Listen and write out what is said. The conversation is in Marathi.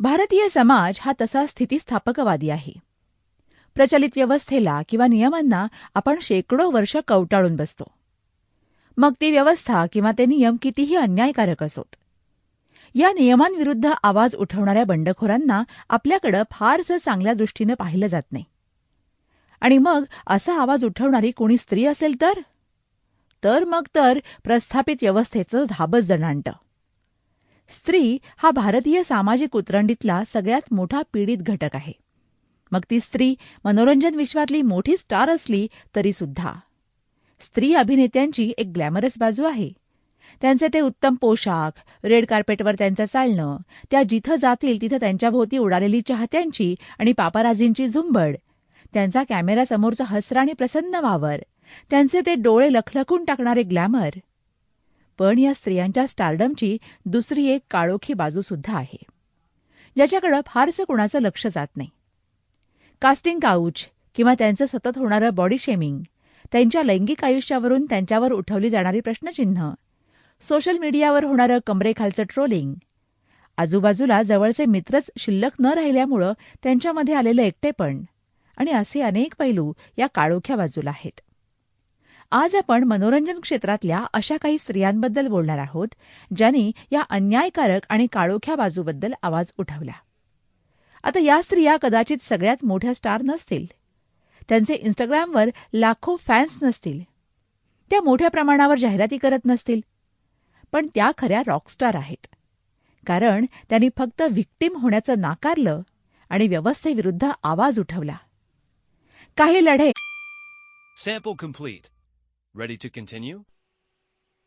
भारतीय समाज हा तसा स्थितीस्थापकवादी आहे. प्रचलित व्यवस्थेला किंवा नियमांना आपण शेकडो वर्ष कवटाळून बसतो. मग ती व्यवस्था किंवा ते नियम कितीही अन्यायकारक असोत. या नियमांविरुद्ध आवाज उठवणाऱ्या बंडखोरांना आपल्याकडं फारसं चांगल्या दृष्टीनं पाहिलं जात नाही. आणि मग असा आवाज उठवणारी कोणी स्त्री असेल तर? तर मग तर प्रस्थापित व्यवस्थेचं धाबच दणांट स्त्री हा भारतीय सामाजिक उतरंडीतला सगळ्यात मोठा पीडित घटक आहे. मग ती स्त्री मनोरंजन विश्वातली मोठी स्टार असली तरी सुद्धा. स्त्री अभिनेत्यांची एक ग्लॅमरस बाजू आहे. त्यांचे ते उत्तम पोशाख रेड कार्पेटवर त्यांचं चालणं त्या जिथं जातील तिथं त्यांच्याभोवती उडालेली चाहत्यांची आणि पापाराजींची झुंबड त्यांचा कॅमेरासमोरचा हसरा आणि प्रसन्न वावर त्यांचे ते डोळे लखलखून टाकणारे ग्लॅमर पण या स्त्रियांच्या स्टारडमची दुसरी एक काळोखी बाजू सुद्धा आहे. ज्याच्याकडं फारसं कुणाचं लक्ष जात नाही. कास्टिंग काऊच किंवा त्यांचं सतत होणारं बॉडी शेमिंग त्यांच्या लैंगिक आयुष्यावरून त्यांच्यावर उठवली जाणारी प्रश्नचिन्ह सोशल मीडियावर होणारं कमरेखालचं ट्रोलिंग आजूबाजूला जवळचे मित्रच शिल्लक न राहिल्यामुळं त्यांच्यामध्ये आलेलं एकटेपण आणि असे अनेक पैलू या काळोख्या बाजूला आहेत. आज आपण मनोरंजन क्षेत्रातल्या अशा काही स्त्रियांबद्दल बोलणार आहोत ज्यांनी या अन्यायकारक आणि काळोख्या बाजूबद्दल आवाज उठवला. आता या स्त्रिया कदाचित सगळ्यात मोठ्या स्टार नसतील. त्यांचे इन्स्टाग्रामवर लाखो फॅन्स नसतील. त्या मोठ्या प्रमाणावर जाहिराती करत नसतील. पण त्या खऱ्या रॉकस्टार आहेत. कारण त्यांनी फक्त व्हिक्टीम होण्याचं नाकारलं आणि व्यवस्थेविरुद्ध आवाज उठवला. काही लढे Sample complete. Ready to continue?